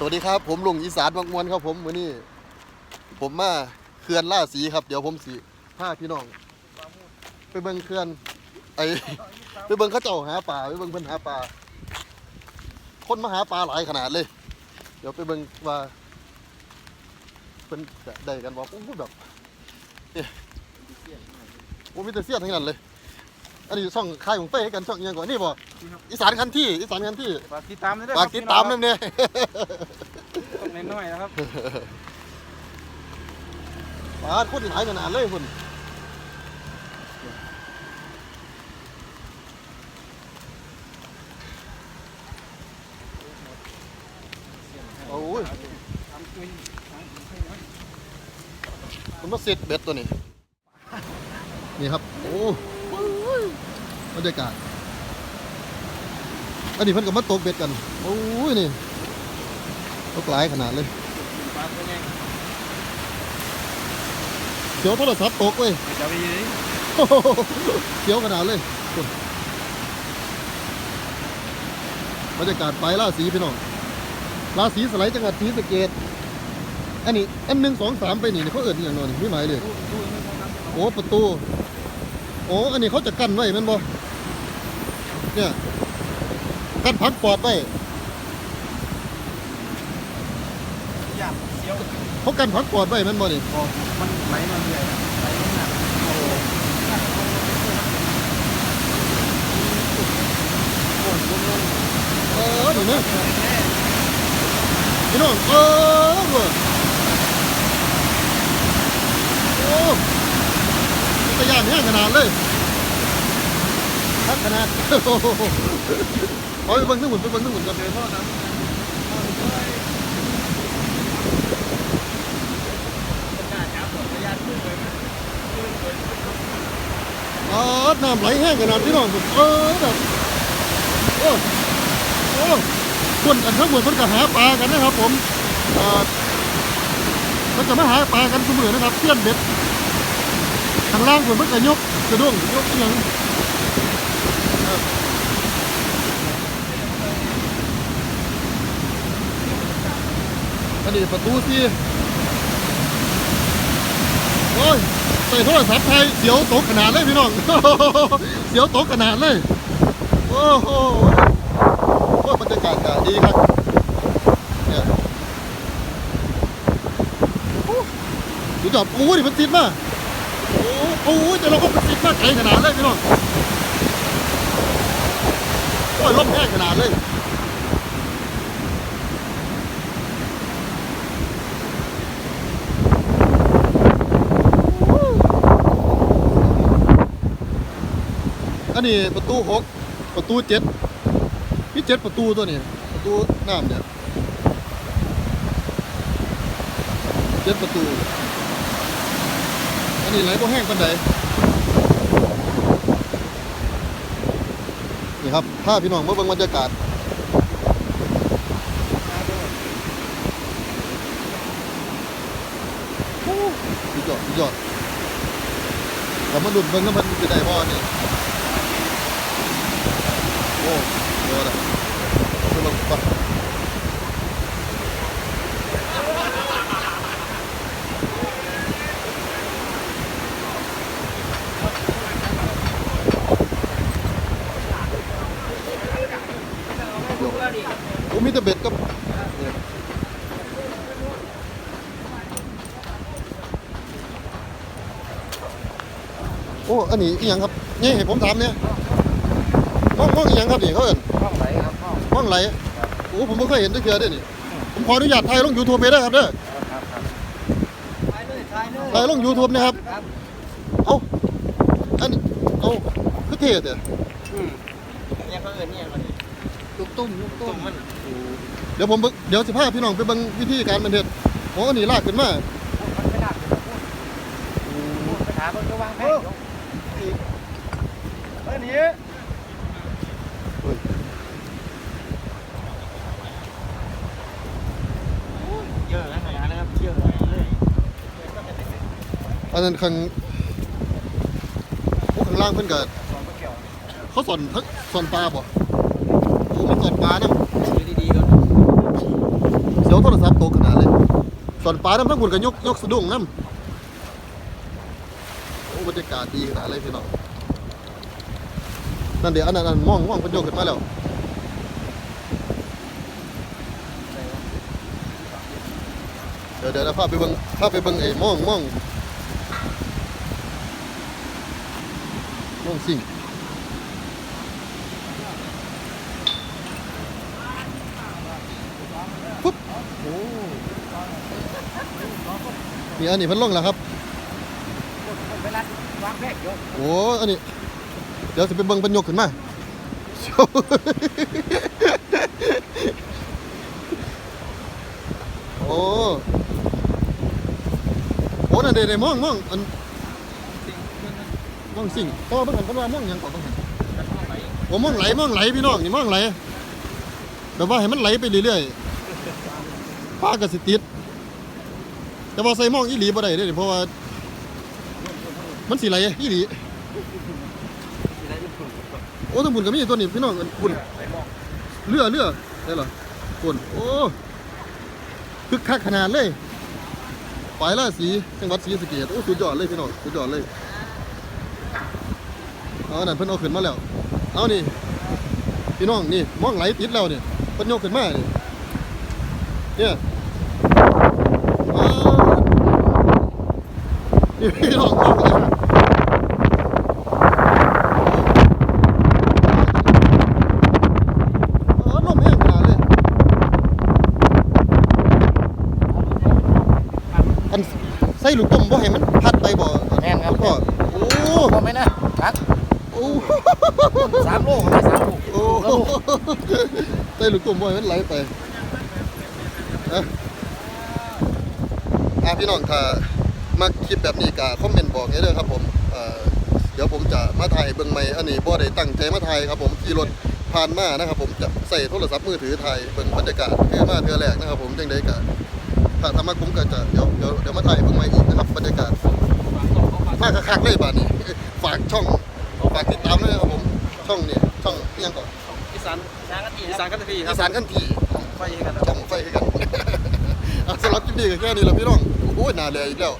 สวัสดีครับ ผมลุงอีสานบางมวนครับผมวันนี้ผมมาเขื่อนล่าสีครับ เดี๋ยวผมสีพาพี่น้อง ไปเบิ่งเขื่อนไอไปเบิ่งเขาเจ้าหาปลาไปเบิ่งเพิ่นหาปลาคนมาหาปลาหลายขนาดเลย เดี๋ยวไปเบิ่งว่าเพิ่นจะได้กันบ่โอ้แบบโอ้มีแต่เสี้ยนทั้งนั้นเลย อันนี้ช่องค่ายของเป้กันช่องอิหยังก่อนนี่บ่อีสานคันที่อีสานคันที่ฝากติดตามด้วยฝากติดตามนั่นเนี่ยต้องน้อยๆนะครับปาดคนหลายขนาดเลยคุณโอ้ยทำคุยมันมาเสร็จเบ็ดตัวนี้ นี่ครับ โอ้ย บรรยากาศ อันนี้เพิ่นก็มาตกเบ็ดกันโอ้ยนี่ตกหลายขนาดเลยเสียวโทรศัพท์ตกเว้ยจะไปยิงเสียวขนาดเลยบรรยากาศไปล่าสีพี่น้องลาสีสไลด์จังหวัดศรีสะเกดอันนี้อันหนึ่งสองสามไปนี่เขาเอิดอย่างนอนไม่หมายเลย โอ้ประตู โอ้ อันนี้เขาจะกั้นไว้แมันบ่ เนี่ยกั้นพักปอดไว้อยากเสียวเขากั้นพักปอดไว้แมันบ่นี่บอกมันไหลมาเรื่อยไหลลงหนักเออเห็นไหมพี่น้องเออเว้ยโอ้ตะยานแห้งขนาดเลยทัก ขนาดโอ้โหเอาไปเบิ่งนึงหมุนไปเบิ่งนึงหมุนกันเจอพ่อนะอ๋อน้ำไหลแห้งขนาดพี่น้องเออแบบโอ้โอ้คนกันทั้งหมดเพิ่นก็หาปลากันนะครับ ผมอ่าเพิ่นก็มาหาปลากันเสมอนะครับเพื่อนเบ็ดข้างล่างเพิ่นเพิ่นก็ยกกระด้งยกอหยังครับ อันนี้ประตูสี่โอ้ยใส่โทรศัพท์ไทยเสียวตกขนาดเลยพี่น้องเสียวตกขนาดเลย โอ้โหโอ้บรรยากาศดีครับเนี่ยโอ้ดูจอดโอ้ยมันติดมากโอ้โอ้ยแต่เราก็มันติดมากไกลขนาดเลยพี่น้องโอ้ยลมแห้งขนาดเลย อันนี้ประตูหกประตูเจ็ดมีเจ็ดประตูตัวนี้ประตูน้ำเนี่ยเจ็ดประตู อันนี้ไหลก็แห้งปันใดนี่ครับถ้าพี่น้องเมื่อเบิ่งบรรยากาศยอดยอดแต่มาดุนเบิ่งน้ำมันจะได้บ่นี่ โอ้โหนะไปเบิ่งไปโอ้มีแต่เบ็ดกับโอ้ อันนี้อีหยังครับ นี่ให้ผมถามเนี่ย ห้องห้องอีหยังครับนี่เขาเอิ้นห้องไหลครับห้อง ห้องไหลโอ้ผมไม่เคยเห็นตั้งเทื่อเด้อนี่ผมขออนุญาตถ่ายลง YouTube ไปได้อครับเด้อครับครับถ่ายเลยถ่ายเลยถ่ายลง YouTube นะครับครับเอ้าอันนี้เอ้าคือเท่เด้ออืมเนี่ยเขาเอินเนี่ยมันลูกตุ้มลูกตุ้มมันเดี๋ยวผมเบิ่งเดี๋ยวสิพาพี่น้องไปเบิ่งวิธีการมันเฮ็ดโอ้อันนี้ลากขึ้นมามันไม่ดักเลยพูดพูดไปถามมันก็วางแผนอีกเออนี่ เฮ้ย เยอะนะนะครับเยอะเลย อันนั้นข้างข้างล่างเพิ่นก็สองก็เกี่ยวเขาสอนทักสอนปลาบ่โอ้มีสอนปลานํดีๆก่อนเสียวโทรศัพท์ตกขนาดเลยส่วนปลาน้ำทั้งหมดก็ยกยกสะดุ้งน้ำโอ้บรรยากาศดีขนาดเลยพี่น้องนั่นเดี๋ยวอันนั้นอันนั้นมองมองเป็นโยกขึ้นมาแล้วเดี๋ยวเดี๋ยวเราพาไปเบิ่งพาไปเบิ่งไอ้ม่องม่อง ม่องสิ่งปุ๊บโอ้นี่อันนี้เพิ่นลงแล้วครับเวลาวางแผนยกโอ้อันนี้ เดี๋ยวจะไปเบิ่งเพิ่นยกขึ้นมาเชี่ยวโอ้โอ้นั่นเด้ๆมองมองอัน มองสิ่งต่อเบิ่งหันเพิ่นว่ามองหยังก่อนเบิ่งหันโอ้มองไหลมองไหลพี่น้องนี่มองไหลแบบว่าให้มันไหลไปเรื่อยๆปลาก็สิติดแต่ว่าใส่มองอีหลีบ่ได้เด้เพราะว่ามันสิไหลอีหลีโอ้ทั้งบุญก็มีตัวนี้พี่น้องอันบุญเรือเรือได้เหรอบุญโอ้คึกคักขนาดเลยไปลายราศีจังหวัดศรีสะเกษโอ้สุดยอดเลยพี่น้องสุดยอดเลย เอาอันนั้นเพิ่นเอาขึ้นมาแล้ว เอานี่พี่น้องนี่มองไหลติดแล้วเนี่ยเพิ่นยกขึ้นมานี่เนี่ยอ้าวนี่พี่น้องมองไหลเออลมแห้งขนาดเลยอันใส่ลูกต้มบ่ให้มันพัดไปบ่แน่นครับณพ่อโอ้พอไหมนะครับโอ้ สามโลกสามโลกโอ้ใส่ลูกต้มบ่ให้มันไหลไปอะอะพี่น้องถ้ามักคลิปแบบนี้ก็คอมเมนต์บอกให้เด้อครับผมเเดี๋ยวผมจะมาถ่ายเบิ่งใหม่อันนี้บ่ได้ตั้งใจมาถ่ายครับผมขี่รถผ่านมานะครับผมจะใส่โทรศัพท์มือถือถ่ายเบิ่งบรรยากาศคือมาเทื่อแรกนะครับผมจังไดก็ถ้าทำมาคุ้มก็จะเดี๋ยวเดี๋ยวเดี๋ยวมาถ่ายเบิ่งใหม่อีกนะครับบรรยากาศมากคักๆเลยบาดนี้ฝากช่องากติดตามด้วยนะครับผมช่องเนี่ยช่องอิหยังก่อนอีสานอีสานกันทีครัอีบสานขั้นทีไฟกันช่องไฟให้กันอะสำหรับคลิปนี้ก็แค่นี้แหละพี่น้องโอ้ยน่าเลยอีกแล้ว